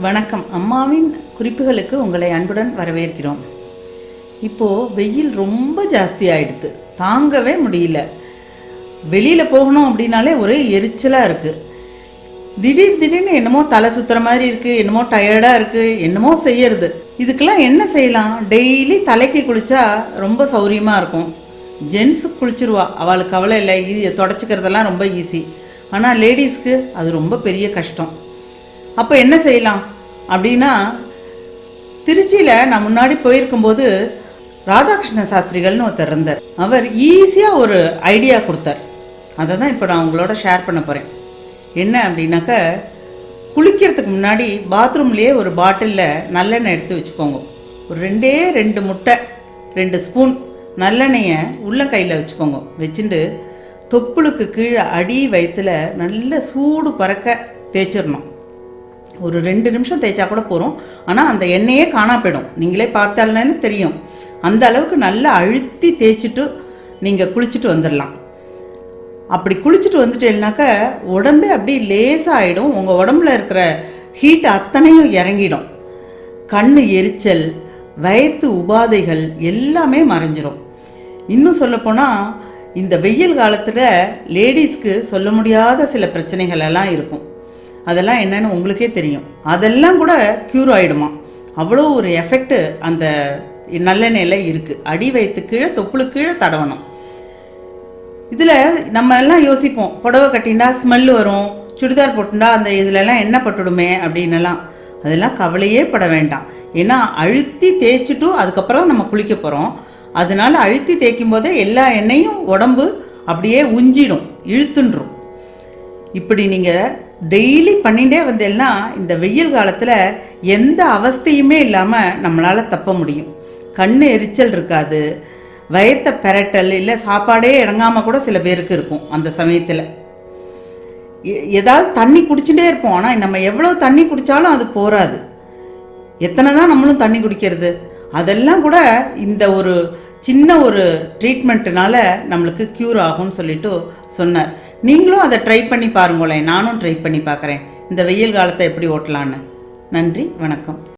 வணக்கம். அம்மாவின் குறிப்புகளுக்கு உங்களை அன்புடன் வரவேற்கிறோம். இப்போது வெயில் ரொம்ப ஜாஸ்தி ஆயிடுது. தாங்கவே முடியல. வெளியில் போகணும் அப்படின்னாலே ஒரே எரிச்சலாக இருக்குது திடீர் திடீர்னு என்னமோ தலை சுற்றுற மாதிரி இருக்குது என்னமோ டயர்டாக இருக்குது என்னமோ செய்யறது. இதுக்கெல்லாம் என்ன செய்யலாம்? டெய்லி தலைக்கு குளித்தா ரொம்ப சௌரியமாக இருக்கும். ஜென்ஸு குளிச்சிருவா. அவளுக்கு கவலை இல்லை. ஈ தொடச்சிக்கிறதெல்லாம் ரொம்ப ஈஸி ஆனால் லேடிஸ்க்கு அது ரொம்ப பெரிய கஷ்டம். அப்போ என்ன செய்யலாம்? அப்படின்னா திருச்சியில் நான் முன்னாடி போயிருக்கும்போது ராதாகிருஷ்ண சாஸ்திரிகள்னு ஒருத்தர் இருந்தார். அவர் ஈஸியாக ஒரு ஐடியா கொடுத்தார். அதை தான் இப்போ நான் உங்களோட ஷேர் பண்ண போகிறேன் என்ன அப்படின்னாக்க குளிக்கிறதுக்கு முன்னாடி பாத்ரூம்லேயே ஒரு பாட்டிலில் நல்லெண்ணெய் எடுத்து வச்சுக்கோங்க. ஒரு ரெண்டே ரெண்டு முட்டை ரெண்டு ஸ்பூன் நல்லெண்ணெயை உள்ள கையில் வச்சுக்கோங்க. வச்சுட்டு தொப்புளுக்கு கீழே அடி வயிற்றுல நல்ல சூடு பறக்க தேய்ச்சிடணும். ஒரு ரெண்டு நிமிஷம் தேய்ச்சா கூட போகிறோம் ஆனால் அந்த எண்ணெயே காணா போயிடும். நீங்களே பார்த்தாலே தெரியும். அந்த அளவுக்கு நல்லா அழுத்தி தேய்ச்சிட்டு நீங்கள் குளிச்சுட்டு வந்துடலாம் அப்படி குளிச்சுட்டு வந்துட்டேன்னாக்க உடம்பே அப்படியே லேசாக ஆகிடும் உங்கள் உடம்புல இருக்கிற ஹீட் அத்தனையும் இறங்கிடும். கண் எரிச்சல் வயத்து உபாதைகள் எல்லாமே மறைஞ்சிரும். இன்னும் சொல்லப்போனால் இந்த வெயில் காலத்தில் லேடிஸ்க்கு சொல்ல முடியாத சில பிரச்சனைகள் எல்லாம் இருக்கும். அதெல்லாம் என்னன்னு உங்களுக்கே தெரியும். அதெல்லாம் கூட க்யூர் ஆகிடுமா அவ்வளோ ஒரு எஃபெக்ட் அந்த நல்லெண்ணெயில் இருக்குது அடி வயிற்று கீழே தொப்புளுக்கு கீழே தடவணும். இதில் நம்ம எல்லாம் யோசிப்போம். புடவை கட்டினா ஸ்மெல் வரும். சுடிதார் போட்டுண்டா அந்த இதிலெல்லாம் என்ன பட்டுடுமே அப்படின்னுலாம். அதெல்லாம் கவலையே பட வேண்டாம். ஏன்னா அழுத்தி தேய்ச்சிட்டு அதுக்கப்புறம் நம்ம குளிக்க போகிறோம் அதனால அழுத்தி தேய்க்கும் போதே எல்லா எண்ணெயும் உடம்பு அப்படியே உஞ்சிடும் இழுத்துன்றும். இப்படி நீங்கள் டெய்லி பண்ணிகிட்டே வந்தேன்னா இந்த வெயில் காலத்தில் எந்த அவஸ்தையுமே இல்லாமல் நம்மளால் தப்ப முடியும். கண் எரிச்சல் இருக்காது. வயத்த பெரட்டல் இல்லை சாப்பாடே இறங்காமல் கூட சில பேருக்கு இருக்கும் அந்த சமயத்தில். எ- ஏதாவது தண்ணி குடிச்சுட்டே இருப்போம். ஆனால் நம்ம எவ்வளோ தண்ணி குடித்தாலும் அது போராது எத்தனை தான் நம்மளும் தண்ணி குடிக்கிறது? அதெல்லாம் கூட இந்த ஒரு சின்ன ஒரு ட்ரீட்மெண்ட்டுனால நம்மளுக்கு க்யூர் ஆகும்னு சொல்லிட்டு சொன்னார். நீங்களும் அதை ட்ரை பண்ணி பாருங்களேன். நானும் ட்ரை பண்ணி பார்க்குறேன். இந்த வெயில் காலத்தை எப்படி ஓட்டலான்னு நன்றி வணக்கம்.